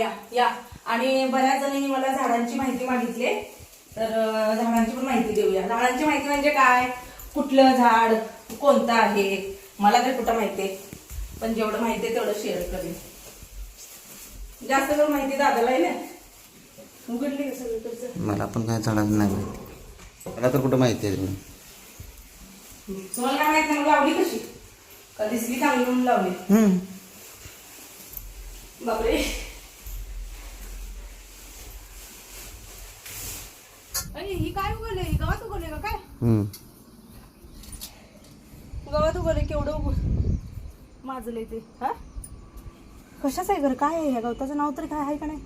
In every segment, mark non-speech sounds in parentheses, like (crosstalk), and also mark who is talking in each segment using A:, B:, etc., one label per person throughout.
A: या या. आणि बऱ्याच जणांनी मला झाडांची माहिती मागितली. तर झाडांची पण माहिती देऊया. झाडांची माहिती म्हणजे काय? कुठलं झाड कोणतं आहे? मला तर कुठं माहिती आहे. पण जेवढं माहिती आहे तेवढं शेअर करेन. जास्त करून माहिती दादाला आहे ना? उघडली का सगळीकडचं
B: मला पण काय झाडाचं नाही माहिती. मला तर कुठं माहिती आहे तुम्ही
A: तुम्हाला काय माहीत लावली कशी? का दिसली चांगली म्हणून लावली. बापरे. अरे ही काय उगवले ही गवत उगवले का? काय?
B: हम्म.
A: गवत उगवले? केवढं ते. हा? कशाच आहे घर? काय आहे? ह्या गवताचं नाव तरी काय आहे का नाही?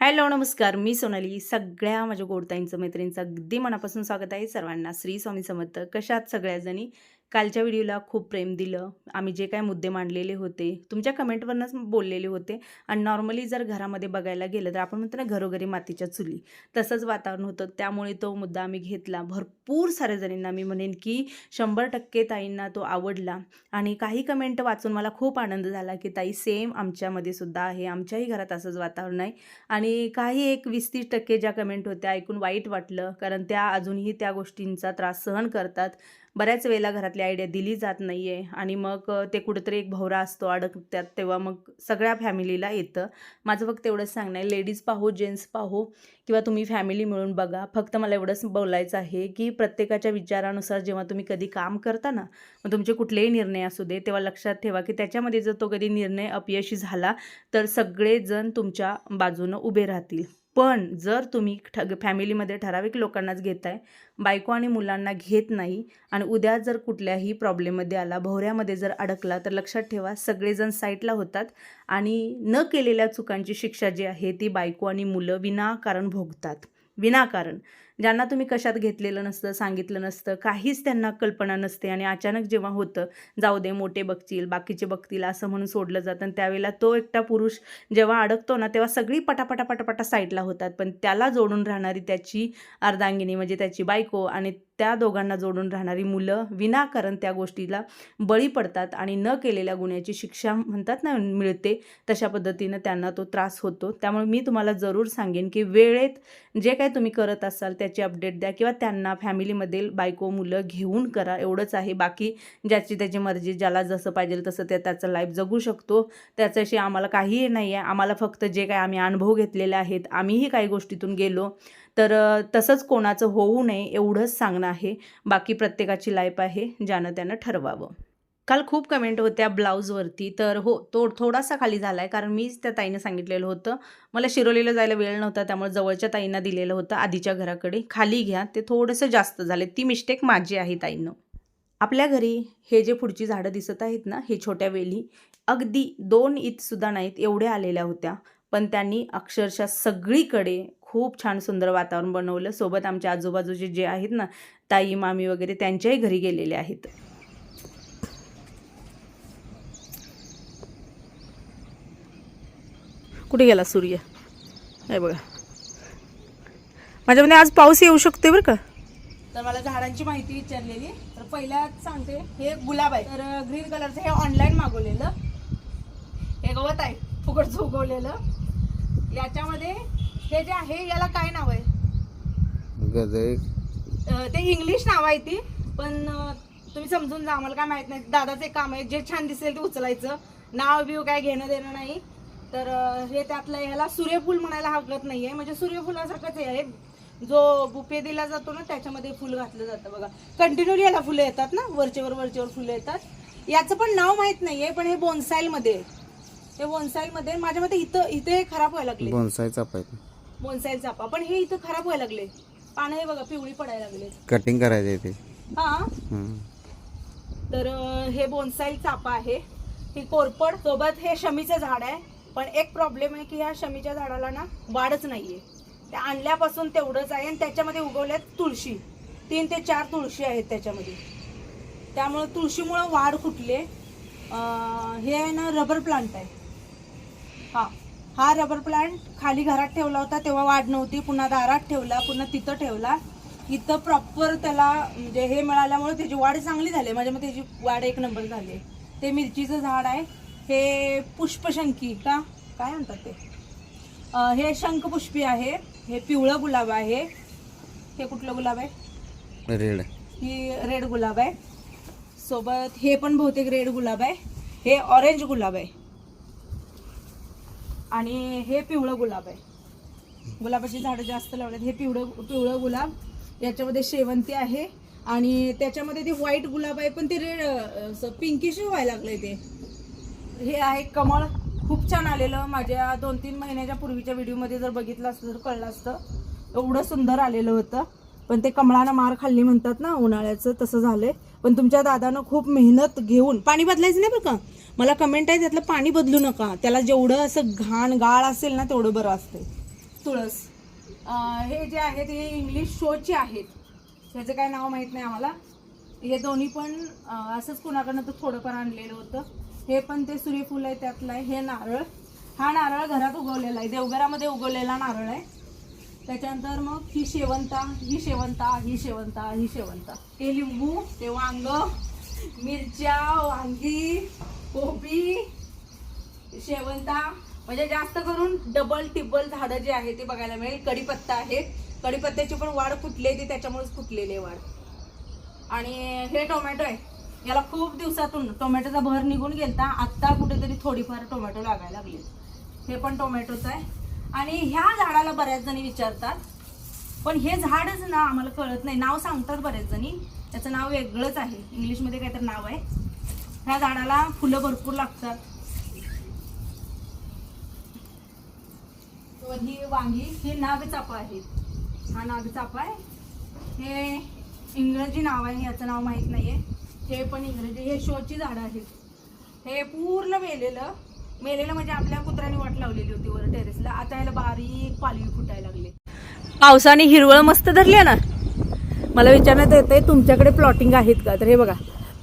A: हॅलो नमस्कार. मी सोनाली. सगळ्या माझ्या गोडताईंचं मैत्रिणींचं अगदी मनापासून स्वागत आहे. सर्वांना श्री स्वामी समर्थ. कशात सगळ्याजणी? कालच्या व्हिडिओला खूप प्रेम दिलं. आम्ही जे काय मुद्दे मांडलेले होते तुमच्या कमेंटवरनंच बोललेले होते. आणि नॉर्मली जर घरामध्ये बघायला गेलं तर आपण म्हणतो ना घरोघरी मातीच्या चुली. तसंच वातावरण होतं. त्यामुळे तो मुद्दा आम्ही घेतला. भरपूर साऱ्या जणींना मी म्हणेन की शंभर टक्के ताईंना तो आवडला. आणि काही कमेंट वाचून मला खूप आनंद झाला की ताई सेम आमच्यामध्ये सुद्धा आहे. आमच्याही घरात असंच वातावरण आहे. आणि काही एक वीस तीस टक्के ज्या कमेंट होत्या ऐकून वाईट वाटलं. कारण त्या अजूनही त्या गोष्टींचा त्रास सहन करतात. बऱ्याच वेळेला घरातली आयडिया दिली जात नाही आहे आणि मग ते कुठंतरी एक भवरा असतो अडकत्यात तेव्हा मग सगळ्या फॅमिलीला येतं. माझं फक्त एवढंच सांगणं आहे लेडीज पाहो जेंट्स पाहो किंवा तुम्ही फॅमिली मिळून बघा. फक्त मला एवढंच बोलायचं आहे की प्रत्येकाच्या विचारानुसार जेव्हा तुम्ही कधी काम करता ना मग तुमचे कुठलेही निर्णय असू दे तेव्हा लक्षात ठेवा की त्याच्यामध्ये जर तो कधी निर्णय अपयशी झाला तर सगळेजण तुमच्या बाजूनं उभे राहतील. पण जर तुम्ही ठग फॅमिलीमध्ये ठराविक लोकांनाच घेताय बायको आणि मुलांना घेत नाही आणि उद्या जर कुठल्याही प्रॉब्लेममध्ये आला भोवऱ्यामध्ये जर अडकला तर लक्षात ठेवा सगळेजण साईटला होतात आणि न केलेल्या चुकांची शिक्षा जी आहे ती बायको आणि मुलं विनाकारण भोगतात. विनाकारण. ज्यांना तुम्ही कशात घेतलेलं नसतं सांगितलं नसतं काहीच त्यांना कल्पना नसते आणि अचानक जेव्हा होतं जाऊ दे मोठे बघतील बाकीचे बघतील असं म्हणून सोडलं जातं आणि त्यावेळेला तो एकटा पुरुष जेव्हा अडकतो ना तेव्हा सगळी पटापटा पटापटा साईडला होतात. पण त्याला जोडून राहणारी त्याची अर्धांगिनी म्हणजे त्याची बायको आणि त्या दोघांना जोडून राहणारी मुलं विनाकारण त्या गोष्टीला बळी पडतात आणि न केलेल्या गुन्ह्याची शिक्षा म्हणतात ना मिळते तशा पद्धतीनं त्यांना तो त्रास होतो. त्यामुळे मी तुम्हाला जरूर सांगेन की वेळेत जे काही तुम्ही करत असाल त्याची अपडेट द्या किंवा त्यांना फॅमिलीमधील बायको मुलं घेऊन करा. एवढंच आहे. बाकी ज्याची त्याची मर्जी ज्याला जसं पाहिजे तसं ते त्याचं लाईफ जगू शकतो. त्याच्याशी आम्हाला काहीही नाही आहे आम्हाला फक्त जे काय आम्ही अनुभव घेतलेले आहेत आम्हीही काही गोष्टीतून गेलो. तर तसंच कोणाचं होऊ नये एवढंच सांगणं आहे. बाकी प्रत्येकाची लाईफ आहे ज्यानं त्यानं ठरवावं. काल खूप कमेंट होत्या ब्लाऊजवरती तर हो तो थोडासा खाली झाला आहे कारण मीच त्या ताईनं सांगितलेलं होतं. मला शिरोलीला जायला वेळ नव्हता त्यामुळे जवळच्या ताईंना दिलेलं होतं आधीच्या घराकडे. खाली घ्या ते थोडंसं जास्त झाले. ती मिस्टेक माझी आहे ताईनं. आपल्या घरी हे जे पुढची झाडं दिसत आहेत ना हे छोट्या वेली अगदी दोन ईदसुद्धा नाहीत एवढ्या आलेल्या होत्या. पण त्यांनी अक्षरशः सगळीकडे खूप छान सुंदर वातावरण बनवलं. सोबत आमच्या आजूबाजूचे जे आहेत ना ताई मामी वगैरे त्यांच्याही घरी गेलेले आहेत. कुठे गेला सूर्य? हे बघा. माझ्यामध्ये आज पाऊस येऊ शकते बरं का? तर मला झाडांची माहिती विचारलेली. तर पहिल्याच सांगते हे गुलाब आहे. तर ग्रीन कलरचं हे ऑनलाईन मागवलेलं. हे गवत आहे फुकटचं उगवलेलं याच्यामध्ये हे जे आहे याला काय नाव आहे?
B: गजरे
A: अं, ते इंग्लिश नाव आहे ती पण अं, तुम्ही समजून जा आम्हाला काय माहीत नाही. दादाचं एक काम आहे जे छान दिसेल ते उचलायचं. नाव बिव काय घेणं देणं नाही. तर अं, हे त्यातलं ह्याला सूर्यफूल म्हणायला हरकत नाहीये. म्हणजे सूर्यफुलासारखंच हे. आहे जो बुके दिला जातो ना त्याच्यामध्ये फुल घातलं जातं बघा. कंटिन्युअली याला फुलं येतात ना? वरचेवर वरचेवर फुलं येतात. याचं पण नाव माहीत नाहीये पण हे बोनसाईल मध्ये आहे. हे बोनसाईल मध्ये माझ्या मते इथं इथे खराब व्हायला लागले.
B: बोनसाई चाप आहे
A: बोनसाईल चापा. पण हे इथं खराब व्हायला लागले. पानं हे बघा पिवळी पडायला लागले
B: कटिंग करायचं ते.
A: हा. तर हे बोनसाईल चापा आहे. ही कोरपड सोबत हे शमीचं झाड आहे. पण एक प्रॉब्लेम आहे की ह्या शमीच्या झाडाला ना वाढच नाहीये. ते आणल्यापासून तेवढंच आहे आणि त्याच्यामध्ये उगवल्यात तुळशी. तीन ते चार तुळशी आहेत त्याच्यामध्ये. त्यामुळे तुळशीमुळं वाढ फुटले हे आहे ना रबर प्लांट आहे. हा. हा रबर प्लांट खाली घरात ठेवला होता तेव्हा वाढ नव्हती पुन्हा दारात ठेवला पुन्हा तिथं ठेवला. इथं प्रॉपर त्याला म्हणजे हे मिळाल्यामुळे त्याची वाढ चांगली झाली माझ्या मते त्याची वाढ एक नंबर झाली. ते मिरचीचं झाड आहे हे पुष्पशंकी का? काय म्हणतात ते? हे शंखपुष्पी आहे हे पिवळं गुलाब आहे. हे कुठलं गुलाब आहे?
B: रेड.
A: ही रेड गुलाब आहे. सोबत हे पण बहुतेक रेड गुलाब आहे. हे ऑरेंज गुलाब आहे. आणि हे पिवळं गुलाब आहे. गुलाबाची झाडं जास्त लावलेत. हे पिवळं पिवळं गुलाब याच्यामध्ये शेवंती आहे आणि त्याच्यामध्ये ते व्हाईट गुलाब आहे पण ते रेड पिंकिश व्हायला लागलंय ते. हे आहे कमळ. खूप छान आलेलं. माझ्या दोन तीन महिन्याच्या पूर्वीच्या व्हिडिओमध्ये जर बघितलं असतं तर कळलं असतं. एवढं सुंदर आलेलं होतं. पण ते कमळानं मार खाल्ली म्हणतात ना उन्हाळ्याचं तसं झालंय. पण तुमच्या दादानं खूप मेहनत घेऊन पाणी बदलायचं नाही बरं का? मला कमेंट आहे त्यातलं पाणी बदलू नका. त्याला जेवढं असं घाण गाळ असेल ना तेवढं बरं असते तुळस. हे जे आहेत हे इंग्लिश शोचे आहेत. ह्याचं काय नाव माहीत नाही आम्हाला. हे दोन्ही पण असंच कुणाकडनं तर थोडंफार आणलेलं होतं. हे पण ते सूर्यफूल आहे त्यातलं आहे. हे नारळ. हा नारळ घरात उगवलेला आहे. देवघरामध्ये उगवलेला नारळ आहे. त्याच्यानंतर मग ही शेवंता ही शेवंता ही शेवंता ही शेवंता. हे लिंबू ते वांग मिरच्या वांगी कोबी शेवंता. म्हणजे जास्त करून डबल टिबल झाडं जे आहे ते बघायला मिळेल. कढीपत्ता आहे. कढीपत्त्याची पण वाढ फुटली आहे ती त्याच्यामुळेच फुटलेली वाढ. आणि हे टोमॅटो आहे. याला खूप दिवसातून टोमॅटोचा भर निघून गेलता. आत्ता कुठेतरी थोडीफार टोमॅटो लागायला लागले हे पण टोमॅटोचं आहे. आणि ह्या झाडाला बऱ्याच जणी विचारतात. पण हे झाडच ना आम्हाला कळत नाही. नाव सांगतात बऱ्याच जणी. त्याचं नाव वेगळंच आहे. इंग्लिशमध्ये काहीतरी नाव आहे. ह्या झाडाला फुलं भरपूर लागतात. ही वांगी हे नागचापा आहे. हा नागचापा आहे. हे इंग्रजी नाव आहे याचं नाव माहीत नाही आहे हे पण इंग्रजी हे शोची झाडं आहेत. हे पूर्ण वेलेलं मेलेला म्हणजे आपल्या कुत्र्याने वाट लावलेली होती वर टेरेसला आता याला बारीक पालवी फुटायला लागली. पावसाने हिरवळ मस्त धरली ना? मला विचारण्यात येते तुमच्याकडे प्लॉटिंग आहेत का? तर हे बघा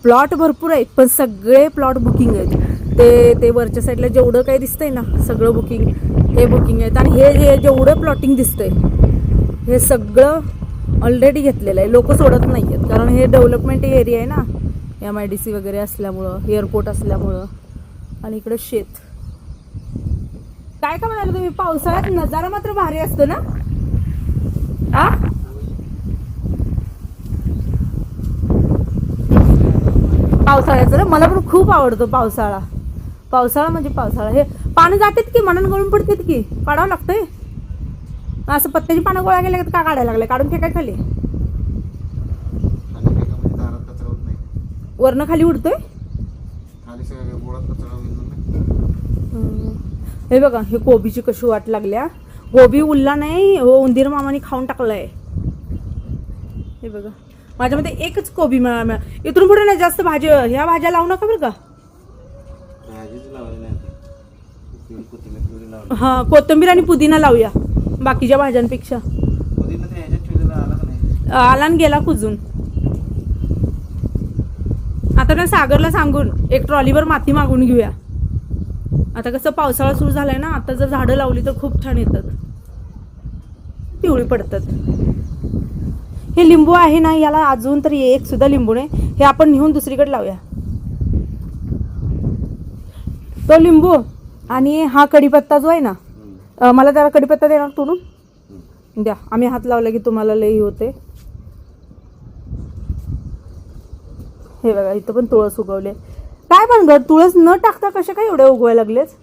A: प्लॉट भरपूर आहेत पण सगळे प्लॉट बुकिंग आहेत. ते ते वरच्या साईडला जेवढं काही दिसतंय ना सगळं बुकिंग हे बुकिंग आहेत. आणि हे हे जेवढं प्लॉटिंग दिसतंय हे सगळं ऑलरेडी घेतलेलं आहे. लोक सोडत नाही आहेत कारण हे डेव्हलपमेंट एरिया आहे ना एम आय डी सी वगैरे असल्यामुळं एअरपोर्ट असल्यामुळं. आणि इकडं शेत. काय का म्हणाल तुम्ही? पावसाळ्यात नजारा मात्र भारी असतो ना? आ? पावसाळ्याचं ना? मला पण खूप आवडतो पावसाळा. पावसाळा म्हणजे पावसाळा. हे पानं जातात की मनान गळून पडतात की? काढावं लागतंय. असं पत्त्याची पानं गोळा केल्या का काढायला लागले? काढून फेकाय खाली. वरनं खाली उडतोय
B: खाली सगळं गोळात कचरा होईल ना
A: हम्म. हे बघा हे कोबीची कशी वाट लागल्या गोबी उरला नाही हो उंदीर मामाने खाऊन टाकलाय. हे बघा माझ्यामध्ये एकच कोबी मिळा मिळा इथून पुढे ना जास्त भाज्या ह्या भाज्या लावू नका बरं का? हा कोथिंबीर आणि पुदिना लावूया बाकीच्या भाज्यांपेक्षा.
B: आला
A: गेला कुजून. आता ना सागरला सांगून एक ट्रॉलीवर माती मागून घेऊया. आता कसं पावसाळा सुरू झालाय ना आता जर झाडं लावली तर खूप छान येतात. पिवळी पडतात. हे लिंबू आहे ना याला अजून तरी एक सुद्धा लिंबू नाही. हे आपण नेऊन दुसरीकडे लावूया. तो लिंबू आणि हा कढीपत्ता जो आहे ना मला त्याला कढीपत्ता देणार तोडून? द्या. आम्ही हात लावला की तुम्हाला लई होते. हे बघा इथं पण तुळस उगवले. काय पण तुळस न टाकता कशा काय एवढे उगवायला लागलेच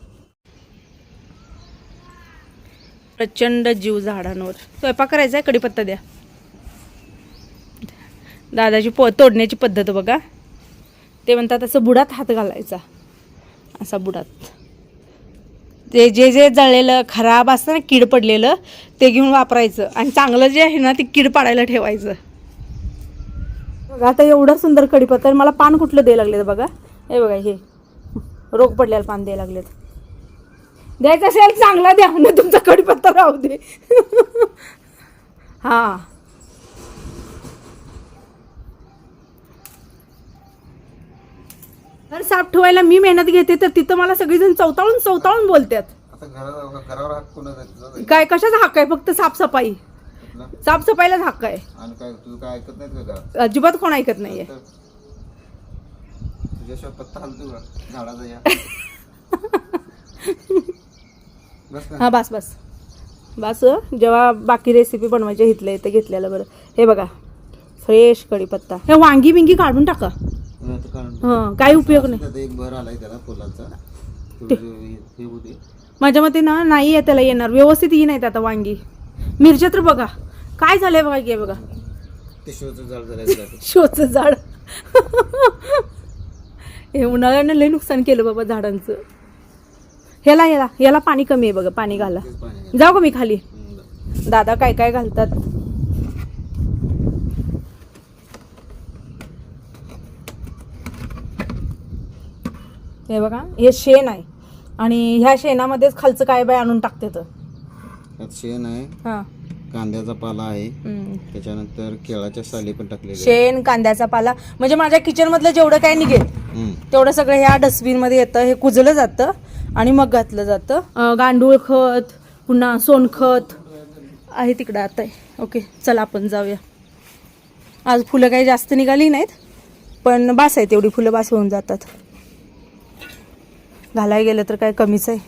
A: प्रचंड जीव झाडांवर. स्वयंपाक करायचा आहे? कडीपत्ता द्या. दादाची प तोडण्याची पद्धत बघा. ते म्हणतात असं बुडात हात घालायचा. असा बुडात. ते जे जे जळलेलं खराब असतं ना कीड पडलेलं ते घेऊन वापरायचं. आणि चांगलं जे आहे ना ते कीड पाडायला ठेवायचं. बघा आता एवढं सुंदर कडीपत्ता मला पान कुठलं द्यायला लागले बघा. हे बघा हे. रोग पडलेलं पान द्यायला लागलेत. द्यायचं असेल चांगला द्या. ना तुमचा कडीपत्ता राहू दे. (laughs) हा. तर साफ ठेवायला मी मेहनत घेते तर तिथं मला सगळीजण चवताळून चवताळून बोलतात. काय कशाचा हक्क आहे? फक्त साफसफाई.
B: कुठला?
A: साफसफाईलाच हक्क आहे.
B: आणि काय तुझं काय ऐकत नाही तुझं घरात?
A: अजिबात कोण ऐकत नाहीये.
B: तर तुझ्याशिवाय पत्ता हलतो का झाडाचा या. बस
A: हा बस बस. बस जेव्हा बाकी रेसिपी बनवायच्या इथल्या इथं घेतलेलं बरं. हे बघा फ्रेश कढीपत्ता. हे वांगी बिंगी काढून टाका.
B: आता
A: हं काही उपयोग नाही.
B: आता एक भर आलाय त्याला फुलाचा. थोडं हे- होते
A: माझ्या मते ना नाही आहे त्याला येणार. व्यवस्थित येई नाहीत आता वांगी. मिरच्या तर बघा. काय झालंय बघा की बघा.
B: ते शोचं झाड (laughs)
A: शोचं झाड. हे उन्हाळ्यानं लय नुकसान केलं बाबा झाडांचं. ह्याला याला याला पाणी कमी आहे बघा पाणी घाला. जाऊ का मी खाली. दादा काय काय घालतात? हे बघा हे शेण आहे. आणि ह्या शेणामध्येच खालचं काय बाय आणून टाकते तर?
B: शेण आहे.
A: हा.
B: कांद्याचा पाला आहे. त्याच्यानंतर केळाच्या साली पण टाकलेल्या आहेत.
A: शेण कांद्याचा पाला. म्हणजे माझ्या किचन मधलं जेवढं काय निघेल. तेवढं सगळं ह्या डस्टबिनमध्ये येतं. हे कुजलं जातं आणि मग घातलं जातं. गांडूळ खत पुन्हा सोनखत आहे तिकडं आता. ओके चला आपण जाऊया. आज फुलं काही जास्त निघाली नाहीत पण बास आहे तेवढी फुलं बास होऊन जातात. घालाय गेलं तर काय कमीच आहे.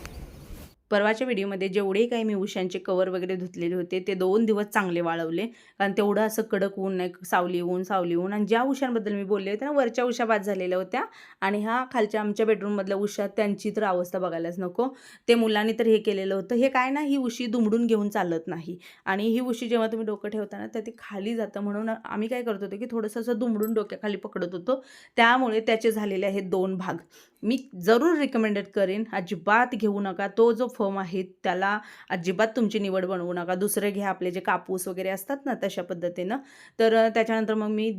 A: परवाच्या व्हिडिओमध्ये जेवढे काही मी उशांचे कवर वगैरे धुतलेले होते ते दोन दिवस चांगले वाळवले. कारण तेवढं असं कडक ऊन नाही सावली ऊन सावली ऊन. आणि ज्या उशांबद्दल मी बोलले होते ना वरच्या उशा बाद झालेल्या होत्या. आणि ह्या खालच्या आमच्या बेडरूममधल्या उशा त्यांची तर अवस्था बघायलाच नको. ते मुलांनी तर हे केलेलं होतं. हे काय ना ही उशी दुमडून घेऊन चालत नाही. आणि ही उशी जेव्हा तुम्ही डोकं ठेवता ना तर ती खाली जातं. म्हणून आम्ही काय करत होतो की थोडंसं असं दुमडून डोक्याखाली पकडत होतो. त्यामुळे त्याचे झालेले आहेत दोन भाग. मी जरूर रिकमेंडेड करेन. अजिबात घेऊ नका. तो जो फर्म आहे त्याला अजिबात तुमची निवड बनवू नका. दुसरे घ्या. आपले जे कापूस वगैरे असतात ना तशा पद्धतीनं. तर त्याच्यानंतर मग मी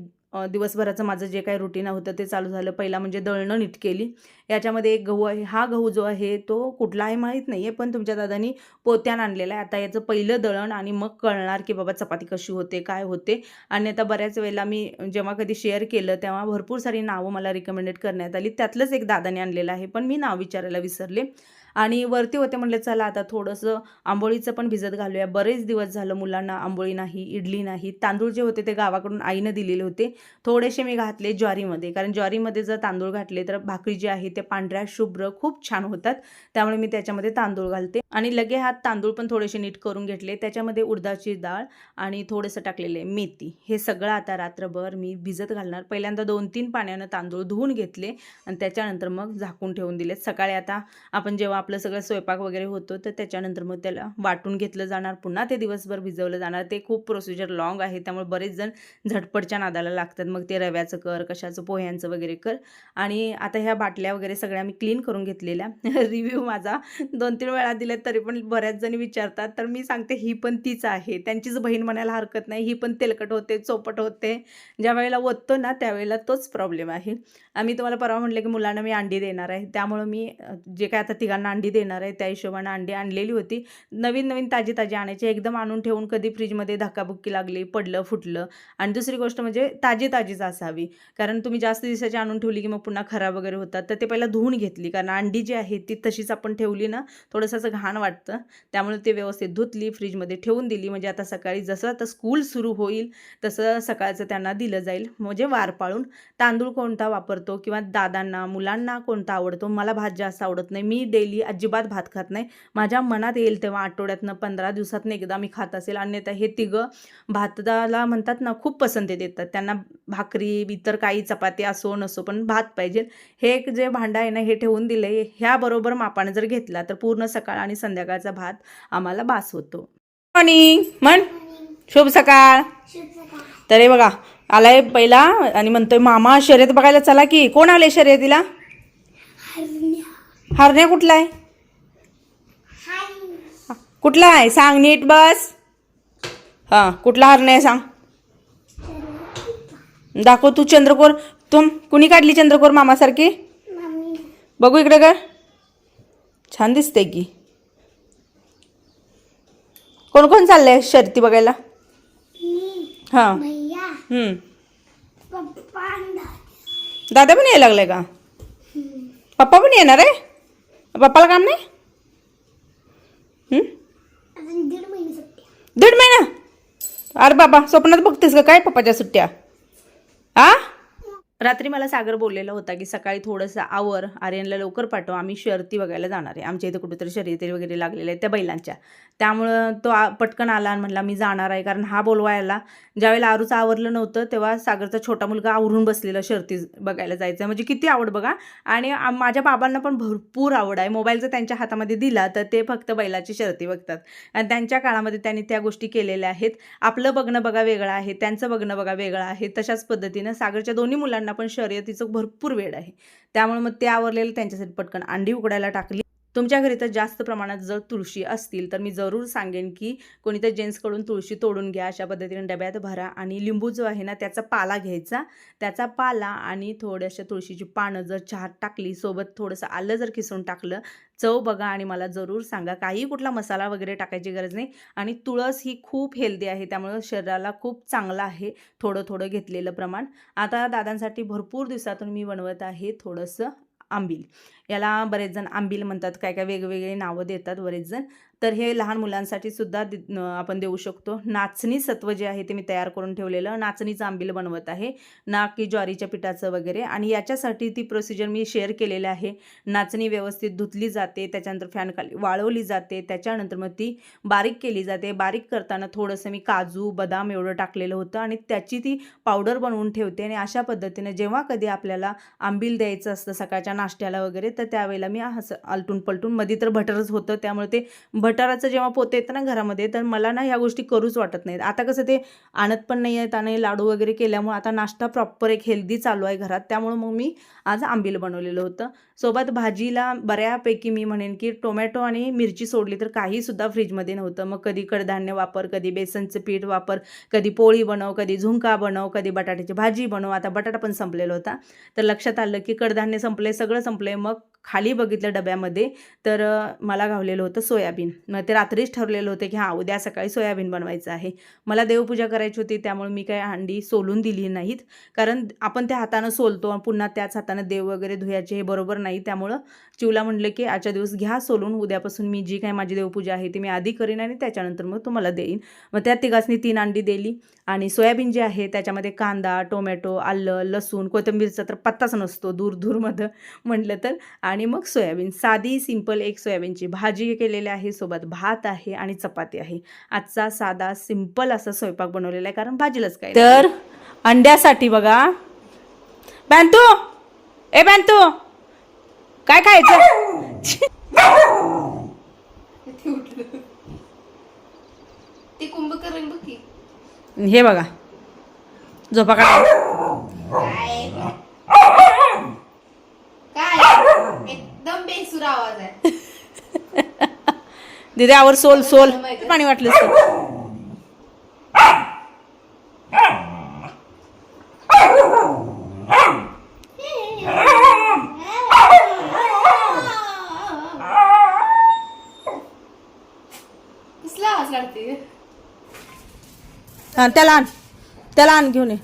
A: दिवसभराचं माझं जे काही रुटीन होतं ते चालू झालं. पहिला म्हणजे दळणं नीट केली. याच्यामध्ये एक गहू आहे. हा गहू जो आहे तो कुठला आहे माहीत नाही आहे पण तुमच्या दादानी पोत्यान आणलेला आहे. आता याचं पहिलं दळण आणि मग कळणार की बाबा चपाती कशी होते काय होते. आणि आता बऱ्याच वेळेला मी जेव्हा कधी शेअर केलं तेव्हा भरपूर सारी नावं मला रिकमेंडेड करण्यात आली. त्यातलंच एक दादाने आणलेलं आहे पण मी नाव विचारायला विसरले. आणि वरती होते म्हटलं चला आता थोडंसं आंबोळीचं पण भिजत घालूया. बरेच दिवस झालं मुलांना आंबोळी नाही इडली नाही. तांदूळ जे होते ते गावाकडून आईनं दिलेले होते. थोडेसे मी घातले ज्वारीमध्ये. कारण ज्वारीमध्ये जर तांदूळ घातले तर भाकरी जी आहे ते पांढऱ्या शुभ्र खूप छान होतात. त्यामुळे मी त्याच्यामध्ये तांदूळ घालते. आणि लगे हात तांदूळ पण थोडेसे नीट करून घेतले. त्याच्यामध्ये उडदाची डाळ आणि थोडंसं टाकलेले मेथी. हे सगळं आता रात्रभर मी भिजत घालणार. पहिल्यांदा दोन तीन पाण्यानं तांदूळ धुवून घेतले आणि त्याच्यानंतर मग झाकून ठेवून दिले सकाळी आता आपण जेव्हा आपलं सगळं स्वयंपाक वगैरे होतो तर त्याच्यानंतर मग त्याला वाटून घेतलं जाणार पुन्हा ते दिवसभर भिजवलं जाणार. ते खूप प्रोसिजर लॉंग आहे त्यामुळे बरेच जण झटपटच्या नादाला लागतात. मग ते रव्याचं कर कशाचं पोह्यांचं वगैरे कर. आणि आता ह्या बाटल्या वगैरे सगळ्या मी क्लीन करून घेतलेल्या. (laughs) रिव्ह्यू माझा दोन तीन वेळा दिले तरी पण बऱ्याच जणी विचारतात तर मी सांगते ही पण तीच आहे. त्यांचीच बहीण म्हणायला हरकत नाही ही पण तेलकट होते चोपट होते. ज्या वेळेला ओततो ना त्यावेळेला तोच प्रॉब्लेम आहे. आम्ही तुम्हाला परवा म्हटलं की मुलांना मी अंडी देणार आहे. त्यामुळं मी जे काय आता तिघांना अंडी देणार आहे त्या हिशोबानं अंडी आणलेली होती. नवीन नवीन ताजी ताजी आणायची एकदम आणून ठेवून कधी फ्रीजमध्ये धक्काबुक्की लागली पडलं फुटलं. आणि दुसरी गोष्ट म्हणजे ताजी ताजीच असावी. कारण तुम्ही जास्त दिवसाची आणून ठेवली की मग पुन्हा खराब वगैरे होतात. तर ते पहिला धुवून घेतली. कारण अंडी जी आहे ती तशीच आपण ठेवली ना थोडंसं असं घाण वाटतं. त्यामुळे ते व्यवस्थित धुतली फ्रीजमध्ये ठेवून दिली. म्हणजे आता सकाळी जसं आता स्कूल सुरू होईल तसं सकाळचं त्यांना दिलं जाईल. म्हणजे वार पाळून. तांदूळ कोणता वापरतो किंवा दादांना मुलांना कोणता आवडतो? मला भात जास्त आवडत नाही. मी डेली अजिबात भात खात नाही. माझ्या मनात येईल तेव्हा आठवड्यातनं पंधरा दिवसातनं एकदा मी खात असेल. अन्यथा हे तिघं भाताला म्हणतात ना खूप पसंती देतात. त्यांना भाकरी इतर काही चपाती असो नसो पण भात पाहिजे. हे एक जे भांडं आहे ना हे ठेवून दिले. ह्याबरोबर मापाने जर घेतला तर पूर्ण सकाळ आणि संध्याकाळचा भात आम्हाला बास होतो. मॉर्निंग म्हण. शुभ सकाळ. तर हे बघा आलाय पहिला आणि म्हणतोय मामा शर्यत बघायला चला की. कोण आले शर्यतीला? हरण्या कुठला आहे? कुठला आहे? सांग नीट बस. हा कुठला हरण्या आहे सांग. दाखव तू चंद्रकोर. तुम कुणी काढली चंद्रकोर मामासारखी? बघू इकडे का छान दिसते की. कोण कोण चाललंय शर्ती बघायला? हां. दादा पण यायला लागलाय का? पप्पा पण येणार आहे? पप्पाला काम नाही?
C: दीड महिने
A: अरे बाबा स्वप्नात बघतेस का काय पप्पाच्या सुट्ट्या? हा रात्री मला सागर बोललेला होता की सकाळी थोडंसं आवर आर्यनला लवकर पाठव आम्ही शर्ती बघायला जाणार आहे. आमच्या इथं कुठेतरी शर्यती वगैरे लागलेल्या आहेत त्या बैलांच्या. त्यामुळं तो आ- पटकन आला आणि म्हणला मी जाणार आहे. कारण हा बोलवायला ज्यावेळेला आरूचं आवरलं नव्हतं तेव्हा सागरचा छोटा मुलगा आवरून बसलेला शर्ती बघायला जायचं. म्हणजे किती आवड बघा. आणि माझ्या बाबांना पण भरपूर आवड आहे. मोबाईल जर त्यांच्या हातामध्ये दिला तर ते फक्त बैलाची शर्ती बघतात. आणि त्यांच्या काळामध्ये त्यांनी त्या गोष्टी केलेल्या आहेत. आपलं बघणं बघा वेगळं आहे. त्यांचं बघणं बघा वेगळं आहे. तशाच पद्धतीनं सागरच्या दोन्ही मुलांना पण शर्यतीचं भरपूर वेळ आहे. त्यामुळे मग ते आवरलेलं त्यांच्यासाठी पटकन. अंडी उकडायला टाकली. तुमच्या घरी तर जास्त प्रमाणात जर तुळशी असतील तर मी जरूर सांगेन की कोणी तर जेंट्सकडून तुळशी तोडून घ्या अशा पद्धतीने डब्यात भरा आणि लिंबू जो आहे ना त्याचा पाला घ्यायचा. त्याचा पाला आणि थोड्याशा तुळशीची पानं जर चहात टाकली सोबत थोडंसं आलं जर किसून टाकलं चव बघा आणि मला जरूर सांगा. काही कुठला मसाला वगैरे टाकायची गरज नाही आणि तुळस ही खूप हेल्दी आहे त्यामुळं शरीराला खूप चांगलं आहे थोडं थोडं घेतलेलं प्रमाण. आता दादांसाठी भरपूर दिवसातून मी बनवत आहे थोडंसं आंबील. याला बरेच जण आंबील म्हणतात काय काय वेगवेगळे नावं देतात बरेच जण. तर हे लहान मुलांसाठी सुद्धा आपण देऊ शकतो. नाचणी सत्व जे आहे ते मी तयार करून ठेवलेलं. नाचणीचं आंबील बनवत आहे. ना की ज्वारीच्या पिठाचं वगैरे. आणि याच्यासाठी ती प्रोसिजर मी शेअर केलेली आहे. नाचणी व्यवस्थित धुतली जाते त्याच्यानंतर फॅन खाली वाळवली जाते त्याच्यानंतर मग ती बारीक केली जाते. बारीक करताना थोडंसं मी काजू बदाम एवढं टाकलेलं होतं आणि त्याची ती पावडर बनवून ठेवते. आणि अशा पद्धतीने जेव्हा कधी आपल्याला आंबील द्यायचं असतं सकाळच्या नाश्त्याला वगैरे तर तर त्यावेळेला मी असं आलटून पलटून मध्ये तर भटरच होतं त्यामुळे ते भटाराचं जेव्हा पोतं येतं ना घरामध्ये तर मला ना ह्या गोष्टी करूच वाटत नाहीत. आता कसं ते आणत पण नाही आहेत आणि लाडू वगैरे केल्यामुळे आता नाश्ता प्रॉपर एक हेल्दी चालू आहे घरात त्यामुळं मग मी आज आंबील बनवलेलं होतं. सोबत भाजीला बऱ्यापैकी मी म्हणेन की टोमॅटो आणि मिरची सोडली तर काहीसुद्धा फ्रीजमध्ये नव्हतं. मग कधी कडधान्य वापर कधी बेसनचं पीठ वापर कधी पोळी बनव कधी झुंका बनव कधी बटाट्याची भाजी बनव. आता बटाटा पण संपलेला होता. तर लक्षात आलं की कडधान्य संपले सगळं संपले मग खाली बघितलं डब्यामध्ये तर मला गावलेलं होतं सोयाबीन. मग ते रात्रीच ठरलेलं होतं की हां उद्या सकाळी सोयाबीन बनवायचं आहे. मला देवपूजा करायची होती त्यामुळे मी काही अंडी सोलून दिली नाहीत. कारण आपण त्या हातानं सोलतो पुन्हा त्याच हातानं देव वगैरे धुयाचे हे बरोबर नाही. त्यामुळं चिवला म्हटलं की आजच्या दिवस घ्या सोलून उद्यापासून मी जी काही माझी देवपूजा आहे ती मी आधी करीन आणि त्याच्यानंतर मग तुम्हाला देईन. मग त्या तिघासनी तीन अंडी दिली आणि सोयाबीन जे आहे त्याच्यामध्ये कांदा टोमॅटो आलं लसूण कोथिंबीरचा तर पत्ताच नसतो दूर दूरमध्ये म्हटलं तर. आणि मग सोयाबीन. साधी सिंपल एक सोयाबीनची भाजी केलेली आहे. सोबत भात आहे आणि चपाती आहे. आजचा साधा सिंपल असा स्वयंपाक बनवलेला आहे. कारण भाजीलाच काय तर अंड्यासाठी बघा. बँतू ए बँतू काय खायचं?
D: ते कुंभकर्ण बघ की.
A: हे बघा. झोपा का
D: काय बेसूर आवाज आहे. (laughs)
A: दिदे आवर सोल सोल. पाणी वाटलं त्याला आण. त्याला आण घेऊन ये.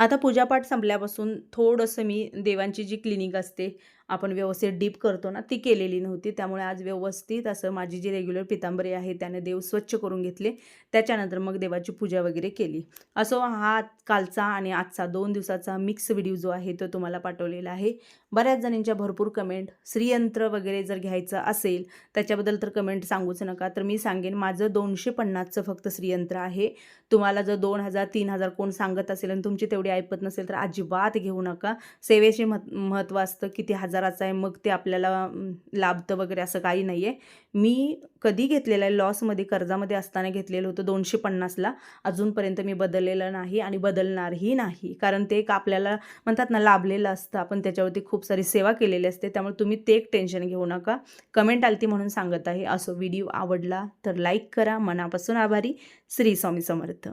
A: आता पूजापाठ संपल्यापासून थोडंसं मी देवांची जी क्लिनिक असते आपण व्यवस्थित डीप करतो ना ती केलेली नव्हती. त्यामुळे आज व्यवस्थित असं माझी जी रेग्युलर पितांबरी आहे त्याने देव स्वच्छ करून घेतले. त्याच्यानंतर मग देवाची पूजा वगैरे केली. असो हा कालचा आणि आजचा दोन दिवसाचा मिक्स व्हिडिओ जो आहे तो तुम्हाला पाठवलेला आहे. बऱ्याच जणींच्या भरपूर कमेंट श्रीयंत्र वगैरे जर घ्यायचं असेल त्याच्याबद्दल तर कमेंट सांगूच नका. तर मी सांगेन माझं दोनशे पन्नासचं फक्त श्रीयंत्र आहे. तुम्हाला जर दोन हजार तीन हजार कोण सांगत असेल आणि तुमची तेवढी ऐपत नसेल तर अजिबात घेऊ नका. सेवेचे मह महत्त्व असतं किती हजार हजाराचं आहे मग ते आपल्याला लाभतं वगैरे असं काही नाही आहे मी कधी घेतलेलं आहे लॉसमध्ये कर्जामध्ये असताना घेतलेलं होतं दोनशे पन्नासला. अजूनपर्यंत मी बदललेलं नाही आणि बदलणारही नाही. कारण ते एक आपल्याला म्हणतात ना लाभलेलं असतं. आपण त्याच्यावरती खूप सारी सेवा केलेली असते. त्यामुळे तुम्ही ते एक टेन्शन घेऊ नका. कमेंट आलती म्हणून सांगत आहे. असो व्हिडिओ आवडला तर लाईक करा. मनापासून आभारी. श्री स्वामी समर्थ.